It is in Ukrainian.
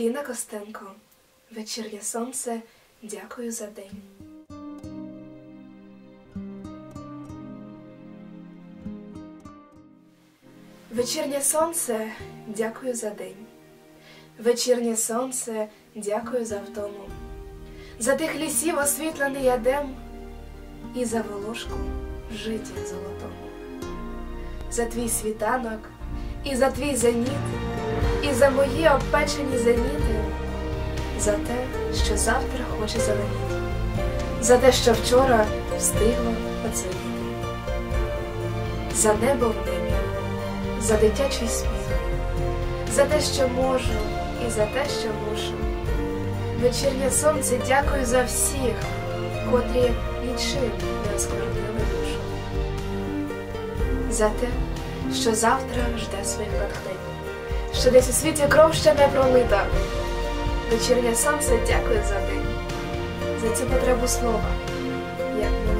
Ліна Костенко. Вечірнє сонце. Дякую за день. Вечірнє сонце, дякую за день. Вечірнє сонце, дякую за втому. За тих лісів освітлений ядем і за волошку в житті золотому. За твій світанок, і за твій зеніт, і за мої обпечені зеніти, за те, що завтра хоче зеленіти, за те, що вчора встигло оцвіти, за небо в небі, за дитячий сміх, за те, що можу, і за те, що мушу. Вечірнє сонце дякую за всіх, котрі нічим не осквернили душу. За те, що завтра жде своїх натхнень, що десь у світі кров ще не пролита. Вечірнє сонце дякує за день, за цю потребу слова, як мені.